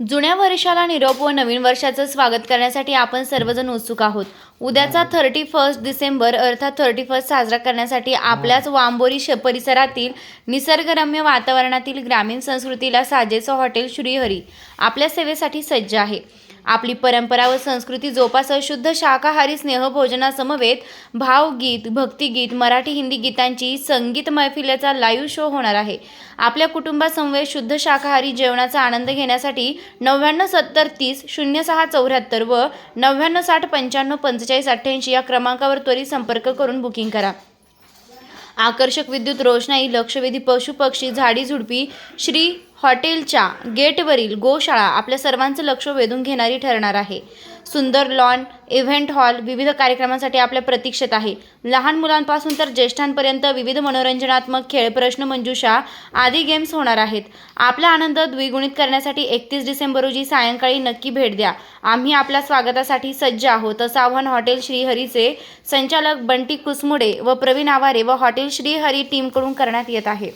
जुन्या वर्षाला निरोप व नवीन वर्षाचं स्वागत करण्यासाठी आपण सर्वजण उत्सुक आहोत. उद्याचा थर्टी फर्स्ट डिसेंबर अर्थात थर्टी फर्स्ट साजरा करण्यासाठी आपल्याच वांबोरी श परिसरातील निसर्गरम्य वातावरणातील ग्रामीण संस्कृतीला साजेचं हॉटेल श्रीहरी आपल्या सेवेसाठी सज्ज आहे. आपली परंपरा व संस्कृती जोपासत शुद्ध शाकाहारी स्नेहभोजनासमवेत भावगीत भक्तिगीत मराठी हिंदी गीतांची संगीत मैफिलीचा लाईव्ह शो होणार आहे. आपल्या कुटुंबासमवेत शुद्ध शाकाहारी जेवणाचा आनंद घेण्यासाठी नव्याण्णव सत्तर तीस शून्य सहा चौऱ्याहत्तर व नव्याण्णव साठ पंच्याण्णव पंचेचाळीस अठ्ठ्याऐंशी या क्रमांकावर त्वरित संपर्क करून बुकिंग करा. आकर्षक विद्युत रोषणाई लक्षवेधी पशुपक्षी झाडी झुडपी श्री हॉटेलच्या गेटवरील गोशाळा आपल्या सर्वांचं लक्ष वेधून घेणारी ठरणार आहे. सुंदर लॉन इव्हेंट हॉल विविध कार्यक्रमांसाठी आपल्या प्रतीक्षेत आहे. लहान मुलांपासून तर ज्येष्ठांपर्यंत विविध मनोरंजनात्मक खेळ प्रश्नमंजुषा आदी गेम्स होणार आहेत. आपला आनंद द्विगुणित करण्यासाठी एकतीस डिसेंबर रोजी सायंकाळी नक्की भेट द्या. आम्ही आपल्या स्वागतासाठी सज्ज आहोत. असं आव्हान हॉटेल श्रीहरीचे संचालक बंटी कुसमुडे व प्रवीण आवारे व हॉटेल श्रीहरी टीमकडून करण्यात येत आहे.